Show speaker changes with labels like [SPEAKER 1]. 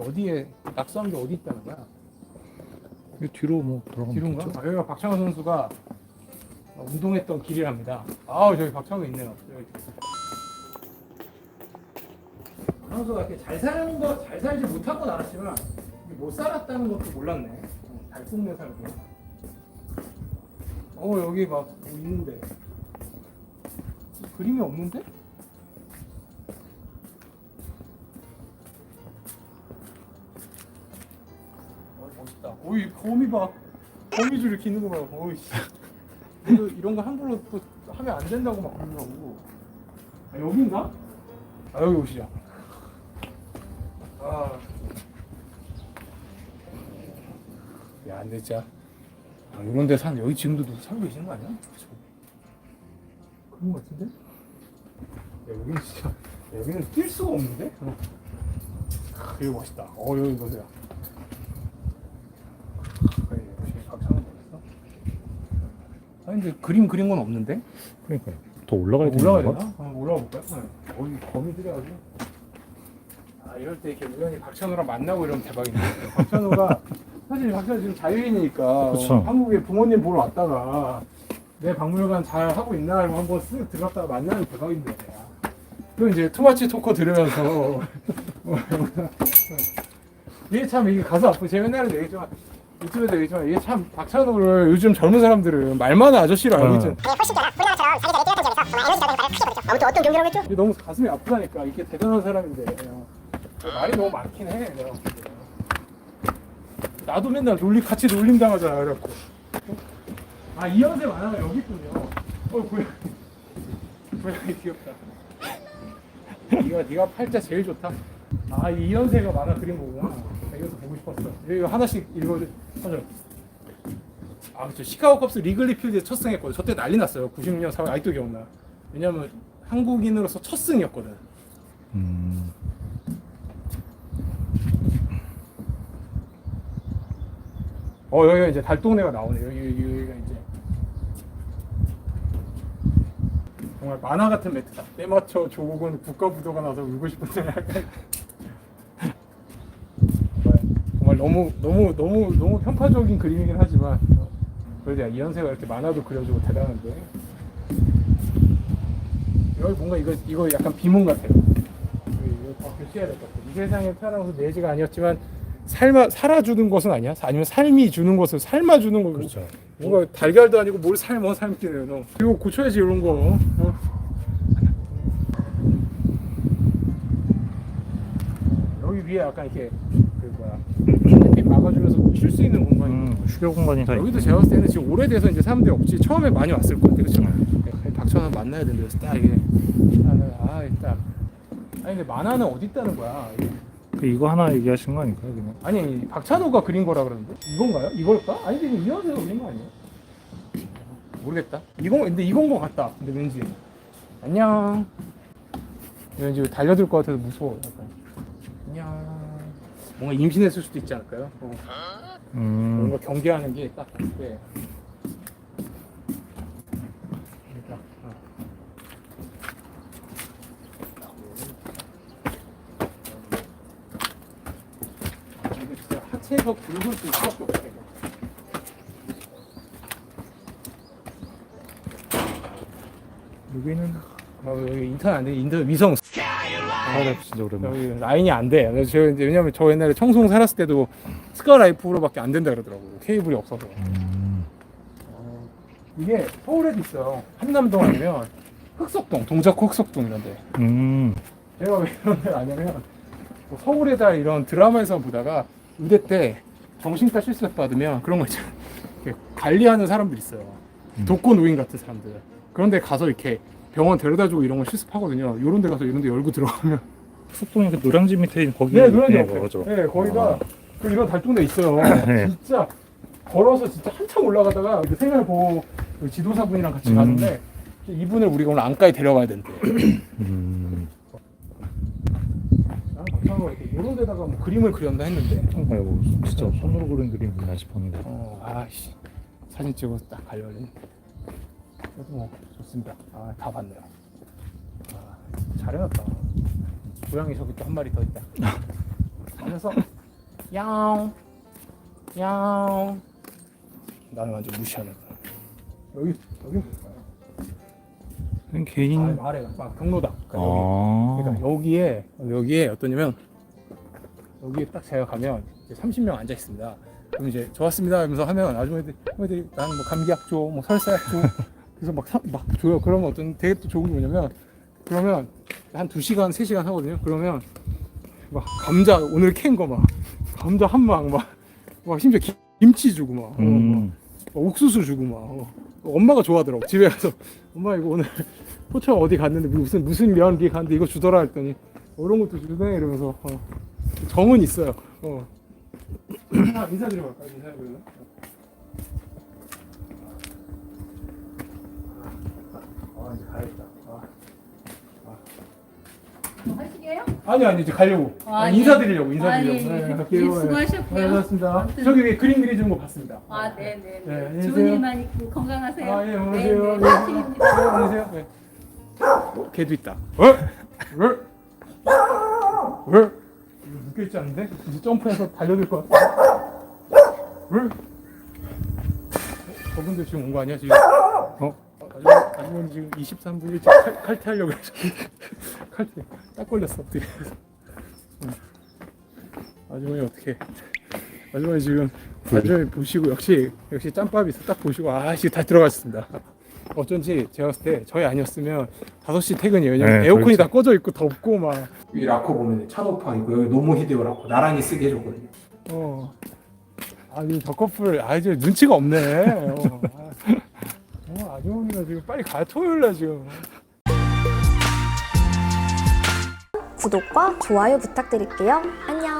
[SPEAKER 1] 어디에 낙서한 게 어디 있다는 거야?
[SPEAKER 2] 이 뒤로 뭐 돌아가면
[SPEAKER 1] 뒤로인가?
[SPEAKER 2] 되죠.
[SPEAKER 1] 아, 여기가 박찬호 선수가 운동했던 길이랍니다. 아우 저기 박찬호 있네요. 여기. 선수가 이렇게 잘 사는 거, 잘 살지 못한 건 알았지만 못 살았다는 것도 몰랐네. 어, 달동네 살고. 어 여기 막 뭐 있는데 그림이 없는데? 오이 거미 봐. 거미줄 이렇게 있는 거 봐. 오이씨. 이거 이런 거 함부로 또 하면 안 된다고 막 그러더라고. 아, 여긴가? 아 여기 오시자. 아. 야, 근데 진짜 아, 이런 데산 여기 지금도 누구 살고 계시는 거 아니야? 그런 거 같은데? 야, 여기는 진짜 여기는 뛸 수가 없는데? 어. 아, 여기 멋있다. 어 여기 보세요. 그래, 역시 박찬호 멋있어. 아니 근데 그림 그린 건 없는데?
[SPEAKER 2] 그러니까요. 더 올라가야 되는
[SPEAKER 1] 올라가야
[SPEAKER 2] 건가?
[SPEAKER 1] 되나? 한번 올라가 볼까요? 네. 어이 거미들이 아주 아 이럴 때 이렇게 우연히 박찬호랑 만나고 이러면 대박인데 박찬호가 사실 박찬호 지금 자유인이니까
[SPEAKER 2] 그쵸.
[SPEAKER 1] 어, 한국에 부모님 보러 왔다가 내 박물관 잘 하고 있나 이러면 한번 쓱 들어갔다가 만나면 대박인데 또 이제 투마치 토커 들으면서 이게 참 이게 가슴 아프고 제가 옛날에 얘기했지만 유튜브에서 얘기했지만 이게 참 박찬호를 요즘 젊은 사람들은 말 많은 아저씨로 알고
[SPEAKER 2] 어.
[SPEAKER 1] 있잖아
[SPEAKER 3] 아니 훨씬 더 우리나라처럼 자기 전에 뛰었던 지역에서 정말 에너지 적인 발을 크게 보냈죠. 아무튼 어떤 경기라고 했죠?
[SPEAKER 1] 이게 너무 가슴이 아프다니까 이게 대단한 사람인데 그냥 말이 너무 많긴 해 내가 봤을 때. 나도 맨날 놀림 같이 놀림 당하잖아 그래갖고 아 이현세 만화가 여기 있군요 어 고양이 고양이 귀엽다 네가 네가 팔자 제일 좋다 아 이현세가 만화 그린 거구나 나 이것도 보고 싶었어. 이거 하나씩 읽어줘. 하죠 아저 시카고 컵스 리글리 필드에 첫 승했거든. 저때 난리 났어요. 96년 4월. 아직도 기억나. 왜냐면 한국인으로서 첫 승이었거든.
[SPEAKER 2] 음.
[SPEAKER 1] 어 여기가 이제 달동네가 나오네. 여기 여기- 여기가 이제. 정말 만화 같은 매트다. 때맞춰 조국은 국가 부도가 나서 울고 싶은데 정말, 정말 너무 너무 너무 너무 편파적인 그림이긴 하지만 그래도 야, 이현세가 이렇게 만화도 그려주고 대단한데 여기 뭔가 이거 이거 약간 비문 같아요 이거 더 교체해야 될 것 같아 이 세상에 태어나서 내지가 아니었지만 삶아 살아주는 것은 아니야 아니면 삶이 주는 것을 삶아주는 거고
[SPEAKER 2] 그렇죠.
[SPEAKER 1] 뭔가 달걀도 아니고 뭘 삶어 삶기는 너. 이거 고쳐야지 이런 거. 어? 여기 위에 약간 이렇게 그 뭐야 햇빛 막아주면서 쉴 수 있는 공간이.
[SPEAKER 2] 음, 휴게 공간이 다
[SPEAKER 1] 여기도 제가 봤을 때는 지금 오래돼서 이제 사람들이 없지 처음에 많이 왔을 것 같아 그렇죠? 박찬호 만나야 된다 그래서 딱 이게 아 일단 아니 근데 만화는 어디 있다는 거야.
[SPEAKER 2] 그 이거 하나 얘기하신 거 아닐까요? 그냥?
[SPEAKER 1] 아니 박찬호가 그린 거라 그러는데 이건가요? 이걸까? 아니 근데 이현세가 그린 거 아니에요? 모르겠다. 이건 근데 이건 거 같다. 근데 왠지 안녕. 왠지 달려들 것 같아서 무서워. 약간. 안녕. 뭔가 임신했을 수도 있지 않을까요? 어.
[SPEAKER 2] 음.
[SPEAKER 1] 뭔가 경계하는 게 딱 봤을 때. 어. 아, 이거 진짜 하체에서 굵을 수 있을 없다. 이거.
[SPEAKER 2] 여기는
[SPEAKER 1] 어, 여기 인터넷 안 돼. 인터넷 위성
[SPEAKER 2] 아, 나 진짜 오랜만.
[SPEAKER 1] 여기 라인이 안 돼. 그래서 저 이제 왜냐면 저 옛날에 청송 살았을 때도 스카라이프로밖에 안 된다 그러더라고요. 케이블이 없어서.
[SPEAKER 2] 음.
[SPEAKER 1] 이게 서울에도 있어요. 한남동 아니면 흑석동, 동작구 흑석동 이런데.
[SPEAKER 2] 음.
[SPEAKER 1] 제가 왜 이런 데를 아냐면 뭐 서울에다 이런 드라마에서 보다가 의대 때 정신과 실습 받으면 그런 거 있잖아요. 이렇게 관리하는 사람들 있어요.
[SPEAKER 2] 음.
[SPEAKER 1] 독거 노인 같은 사람들. 그런데 가서 이렇게 병원 데려다주고 이런 거 실습하거든요. 이런 데 가서 이런 데 열고 들어가면
[SPEAKER 2] 숙동이 그 노량진 밑에 있는 거기.
[SPEAKER 1] 네, 노량진
[SPEAKER 2] 네,
[SPEAKER 1] 옆에.
[SPEAKER 2] 맞아.
[SPEAKER 1] 네, 거기가
[SPEAKER 2] 아.
[SPEAKER 1] 그 이런 달동네 있어요.
[SPEAKER 2] 네.
[SPEAKER 1] 진짜 걸어서 진짜 한참 올라가다가 그 생활 보호 그 지도사분이랑 같이
[SPEAKER 2] 음.
[SPEAKER 1] 가는데 이분을 우리가 오늘 안가에 데려가야 된대.
[SPEAKER 2] 음.
[SPEAKER 1] 나는 이렇게 이런 데다가 뭐 그림을 그렸나 했는데
[SPEAKER 2] 뭐 진짜 손으로 그린 그림이나 싶었는데.
[SPEAKER 1] 어, 아씨 사진 찍어서 딱 가려고 그래도 뭐 좋습니다. 아, 다 봤네요. 아, 잘해놨다. 고양이 저기 또 한 마리 더 있다. 하면서 야옹 야옹 나는 완전 무시하는 거야. 여기 여기? 아,
[SPEAKER 2] 개인.
[SPEAKER 1] 아래가 막 경로당. 그러니까 여기.
[SPEAKER 2] 아.
[SPEAKER 1] 그러니까 여기에 여기에 어떠냐면 여기에 딱 제가 가면 이제 30명 앉아 있습니다. 그럼 이제 좋았습니다 하면서 하면 아주머니들 아주머니들이 나는 뭐 감기약 줘, 뭐 설사약 줘. 그래서 막, 사- 막 줘요. 그러면 어떤 되게 또 좋은 게 뭐냐면 그러면 한 2시간, 3시간 하거든요. 그러면 막 감자 오늘 캔 거 막 감자 한망 막 막 심지어 김- 김치 주고 막, 어, 막
[SPEAKER 2] 음.
[SPEAKER 1] 막 옥수수 주고 막 어. 엄마가 좋아하더라고 집에 가서 엄마 이거 오늘 포천 어디 갔는데 무슨 무슨 면기 갔는데 이거 주더라 했더니 이런 것도 주네 이러면서 어. 정은 있어요 어. 인사, 인사드리러 갈까요 인사드리러 아 이제 가야겠다 아.
[SPEAKER 4] 하시게요?
[SPEAKER 1] 아니 아니 이제 가려고
[SPEAKER 4] 아,
[SPEAKER 1] 아,
[SPEAKER 4] 예.
[SPEAKER 1] 인사드리려고 인사드리려고
[SPEAKER 4] 아, 예, 예.
[SPEAKER 1] 네,
[SPEAKER 4] 예,
[SPEAKER 1] 갈게요.
[SPEAKER 4] 수고하셨고요.
[SPEAKER 1] 네, 고맙습니다
[SPEAKER 4] 아무튼-
[SPEAKER 1] 저기 왜 그림 그려주는 거 봤습니다
[SPEAKER 4] 아, 네, 네,
[SPEAKER 1] 네,
[SPEAKER 4] 네.
[SPEAKER 1] 안녕히
[SPEAKER 4] 좋은
[SPEAKER 1] 계세요.
[SPEAKER 4] 일만 있고 건강하세요.
[SPEAKER 1] 아, 예,
[SPEAKER 4] 네,
[SPEAKER 1] 안녕하세요.
[SPEAKER 4] 네,
[SPEAKER 1] 네.
[SPEAKER 4] 파이팅입니다.
[SPEAKER 1] 네, 안녕하세요. 네. 어, 걔도 있다. 어? 왜? 왜? 이거 묶여있지 않은데? 이제 점프해서 달려들 것 같아. 왜? 어, 저분들 지금 온 거 아니야, 지금? 어? 아주머니, 아주머니 지금 23분 일찍 칼, 칼퇴하려고. 칼퇴. 딱 걸렸어, 어떻게. 응. 아주머니 어떻게. 아주머니 지금 아주머니 보시고 역시 역시 짬밥이 있어 딱 보시고 아 지금 다 들어갔습니다. 어쩐지 제가 봤을 때 저희 아니었으면 5시 퇴근이에요. 왜냐면
[SPEAKER 2] 네,
[SPEAKER 1] 에어컨이
[SPEAKER 2] 그렇죠.
[SPEAKER 1] 다 꺼져 있고 덥고 막. 이 라코 보면 차도파 있고 여기 노모 히데오 라코 나란히 쓰게 해줬거든요. 어. 아니 저 커플 아 이제 눈치가 없네. 어, 아, 어, 아주머니가 지금 빨리 가 토요일 날 지금.
[SPEAKER 5] 구독과 좋아요 부탁드릴게요. 안녕.